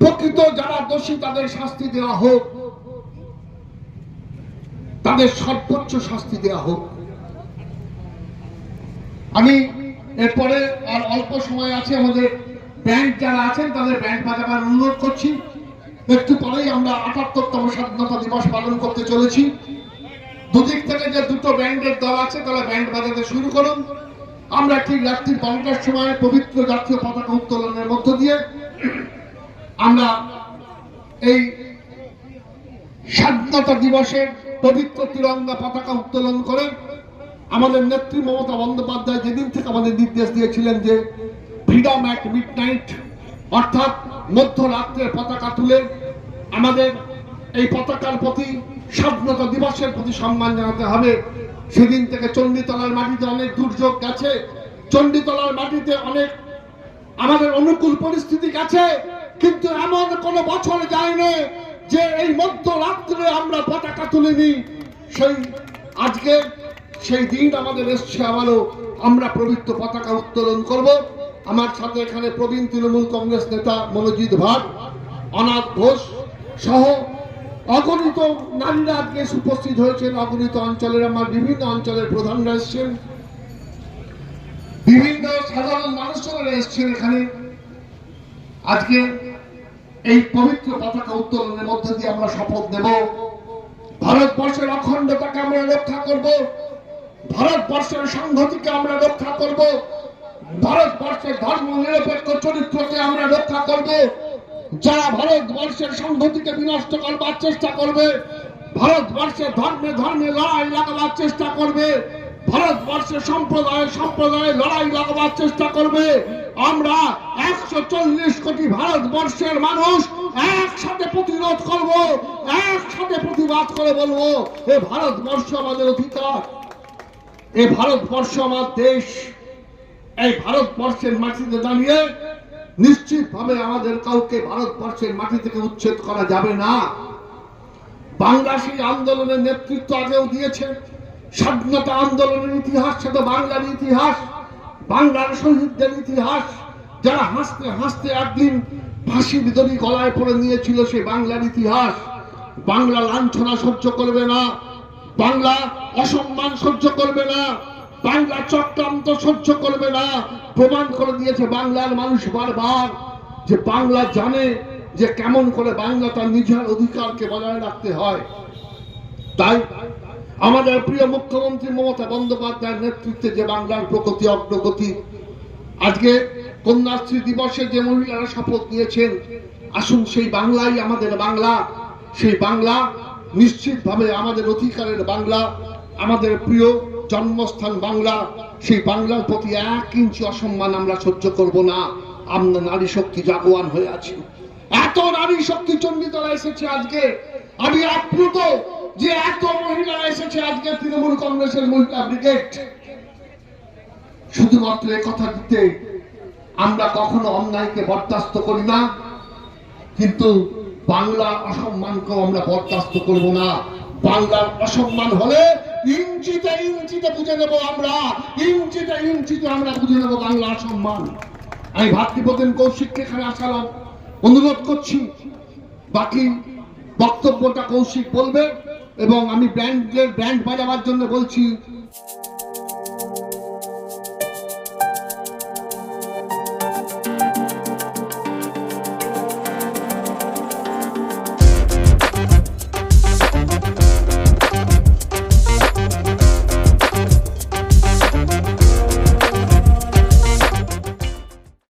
প্রকৃত যারা দোষী তাদের শাস্তি দেওয়া হোক। তাদের সর্বোচ্চ শাস্তি দেওয়া হোক। আমি এরপরে আর অল্প সময় আছে, আমাদের ব্যাংক যারা আছেন তাদের ব্যাংক বাজাবার অনুরোধ করছি। একটু পরেই আমরা আটাত্তরতম স্বাধীনতা দিবস পালন করতে চলেছি। দুদিক থেকে যে দুটো ব্যান্ডের দল আছে, তারা ব্যান্ড বাজাতে শুরু করুন। আমরা ঠিক রাত্রি বারোটার সময় পবিত্র জাতীয় পতাকা উত্তোলনের মধ্য দিয়ে আমরা এই স্বাধীনতা দিবসের পবিত্র তিরঙ্গা পতাকা উত্তোলন করে আমাদের নেত্রী মমতা বন্দ্যোপাধ্যায় যেদিন থেকে আমাদের নির্দেশ দিয়েছিলেন যে ফ্রিডম অ্যাট মিড নাইট অর্থাৎ মধ্যরাত্রের পতাকা তুলে আমাদের এই পতাকার প্রতি স্বাধীনতা দিবসের প্রতি সম্মান জানাতে হবে। সেদিন থেকে চণ্ডীতলার মাটিতে অনেক দুর্যোগ গেছে। চণ্ডীতলার মাটিতে অনেক আমাদের অনুকূল পরিস্থিতি গেছে। কিন্তু এমন কোন বছর যায়নি যে এই মধ্যরাত্রে আমরা পতাকা তুলিনি সেই আজকে সেই দিন আমাদের এসছে আবারও আমরা পবিত্র পতাকা উত্তোলন করব। আমার সাথে এখানে প্রবীণ তৃণমূল কংগ্রেস নেতা মনোজিৎ ভাট, অনাথ ঘোষ সহ অগণিত নারীরা আজকে উপস্থিত হয়েছেন। অগণিত অঞ্চলের আমার বিভিন্ন অঞ্চলের প্রধানরা এসছেন। বিভিন্ন সাধারণ মানুষরা এসছেন এখানে। আজকে এই পবিত্র পতাকা উত্তোলনের মধ্যে দিয়ে আমরা শপথ নেব। ভারতবর্ষের অখণ্ডতাকে আমরা রক্ষা করব। ভারতবর্ষের সংহতিকে আমরা রক্ষা করব। ভারতবর্ষের ধর্ম নিরপেক্ষ চরিত্রকে আমরা রক্ষা করব। যারা ভারতবর্ষের সংহতিকে বিনষ্ট করবার চেষ্টা করবে, ভারতবর্ষের ধর্মে ধর্মে লড়াই লাগাবার চেষ্টা করবে, ভারতবর্ষের সম্প্রদায়ে সম্প্রদায়ে লড়াই লাগাবার চেষ্টা করবে আমরা একশো চল্লিশ কোটি ভারতবর্ষের মানুষ একসাথে প্রতিরোধ করব, একসাথে প্রতিবাদ করে বলব, এ ভারতবর্ষ আমাদের অধিকার। এ ভারতবর্ষ আমার দেশ। এই ভারতবর্ষের মাটিতে দাঁড়িয়ে নিশ্চিতভাবে আমাদের কাউকে ভারতবর্ষের মাটি থেকে উচ্ছেদ করা যাবে না। বাংলা সেই আন্দোলনের নেতৃত্ব আগেও দিয়েছে। স্বাধীনতা আন্দোলনের ইতিহাস সেটা বাংলার ইতিহাস। বাংলার শহীদদের ইতিহাস, যারা হাসতে হাসতে একদিন ফাঁসি বিদরি গলায় পড়ে নিয়েছিল সে বাংলার ইতিহাস। বাংলা লাঞ্ছনা সহ্য করবে না, বাংলা অসম্মান সহ্য করবে না, বাংলা চক্রান্ত সহ্য করবে না, প্রমাণ করে দিয়েছে বাংলার মানুষ বারবার যে বাংলা জানে যে কেমন করে বাংলা তার নিজের অধিকারকে বজায় রাখতে হয়। তাই আমাদের প্রিয় মুখ্যমন্ত্রী মমতা বন্দ্যোপাধ্যায়ের নেতৃত্বে যে বাংলার প্রগতি, অগ্রগতি, আজকে কন্যাশ্রী দিবসে যে মহিলারা শপথ নিয়েছেন, আসুন সেই বাংলাই আমাদের বাংলা, সেই বাংলা নিশ্চিতভাবে আমাদের অধিকারের বাংলা, আমাদের প্রিয় জন্মস্থান বাংলা, সেই বাংলার প্রতি এক ইঞ্চি অসম্মান আমরা সহ্য করব না। আমরা নারী শক্তি জাগোয়ান হয়ে আছি। এত নারী শক্তি চণ্ডীতলা এসেছে আজকে। আমি আপ্লুত যে এত এসেছে আজকে তৃণমূল কংগ্রেসের মহিলা ব্রিগেড। শুধুমাত্র এ কথা দিতে আমরা কখনো অন্যায়কে বরদাস্ত করি না, কিন্তু বাংলা অসম্মানকেও আমরা বরদাস্ত করব না। বাংলার অসম্মান হলে ইঞ্চিতে ইঞ্চিতে বুঝে নেব আমরা, ইঞ্চিতে ইঞ্চিতে আমরা বুঝে নেব বাংলা অসম্মান। আমি ভাতৃপ্রতিম কৌশিককে এখানে আসালাম, অনুরোধ করছি, বাকি বক্তব্যটা কৌশিক বলবে। এবং আমি ব্র্যান্ডের ব্র্যান্ড বাজাবার জন্য বলছি।